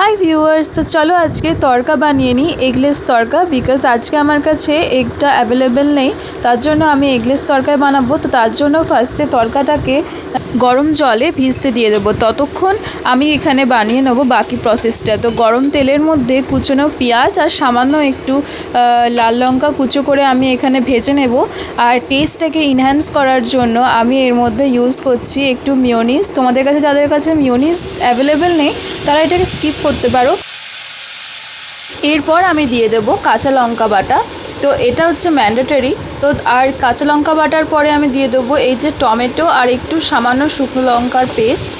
Hi viewers তো চলো আজকে তরকা বানিয়ে নিই এগলেস তরকা বিকজ আজকে আমার কাছে এগটা অ্যাভেলেবেল নেই, তার জন্য আমি এগলেস তরকায় বানাবো। তো তার জন্য ফার্স্টে তরকাটাকে গরম জলে ভিজতে দিয়ে দেবো। ততক্ষণ আমি এখানে বানিয়ে নেব বাকি প্রসেসটা তো গরম তেলের মধ্যে কুচনো পেঁয়াজ আর সামান্য একটু লাল লঙ্কা কুচো করে আমি এখানে ভেজে নেব। আর টেস্টটাকে ইনহ্যান্স করার জন্য আমি এর মধ্যে ইউজ করছি একটু মিওনিস তোমাদের কাছে, যাদের কাছে মিওনিস অ্যাভেলেবেল নেই, তারা এটাকে স্কিপ করতে পারো। এরপর আমি দিয়ে দেবো কাঁচা লঙ্কা বাটা। তো এটা হচ্ছে ম্যান্ডেটরি তো আর কাঁচা লঙ্কা বাটার পরে আমি দিয়ে দেবো এই যে টমেটো আর একটু সামান্য শুকনো লঙ্কার পেস্ট।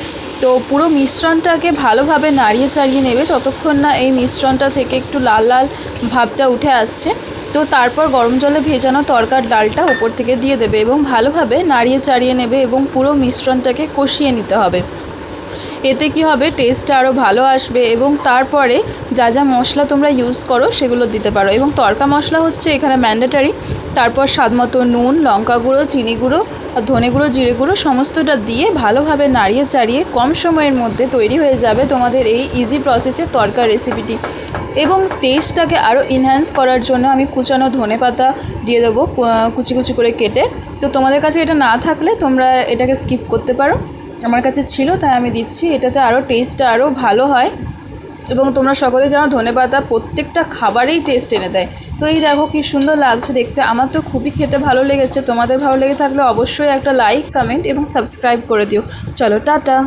তো পুরো মিশ্রণটাকে ভালোভাবে নাড়িয়ে চাড়িয়ে নেবে যতক্ষণ না এই মিশ্রণটা থেকে একটু লাল লাল ভাবটা উঠে আসছে। তো তারপর গরম জলে ভেজানো তরকার ডালটা উপর থেকে দিয়ে দেবে এবং ভালোভাবে নাড়িয়ে চাড়িয়ে নেবে এবং পুরো মিশ্রণটাকে কষিয়ে নিতে হবে। এতে কি হবে? টেস্টটা আরও ভালো আসবে এবং তারপরে যা যা মশলা তোমরা ইউজ করো সেগুলো দিতে পারো এবং তড়কা মশলা হচ্ছে এখানে ম্যান্ডেটারি তারপর স্বাদ মতো নুন, লঙ্কা গুঁড়ো, চিনি গুঁড়ো, আর ধনে গুঁড়ো, জিরে গুঁড়ো সমস্তটা দিয়ে ভালোভাবে নাড়িয়ে চাড়িয়ে কম সময়ের মধ্যে তৈরি হয়ে যাবে তোমাদের এই ইজি প্রসেসে তড়কা রেসিপিটি এবং টেস্টটাকে আরও ইনহ্যান্স করার জন্য আমি কুচানো ধনে পাতা দিয়ে দেবো, কুচি কুচি করে কেটে। তো তোমাদের কাছে এটা না থাকলে তোমরা এটাকে স্কিপ করতে পারো। আমার কাছে ছিল, তাই আমি দিচ্ছি। এটাতে আরও টেস্টটা আরও ভালো হয়। এবং তোমরা সকলে জানো, ধনেপাতা প্রত্যেকটা খাবারেই টেস্ট এনে দেয়। তো এই দেখো কি সুন্দর লাগছে দেখতে। আমার তো খুবই খেতে ভালো লেগেছে। তোমাদের ভালো লেগে থাকলে অবশ্যই একটা লাইক কমেন্ট এবং সাবস্ক্রাইব করে দিও। চলো, টাটা!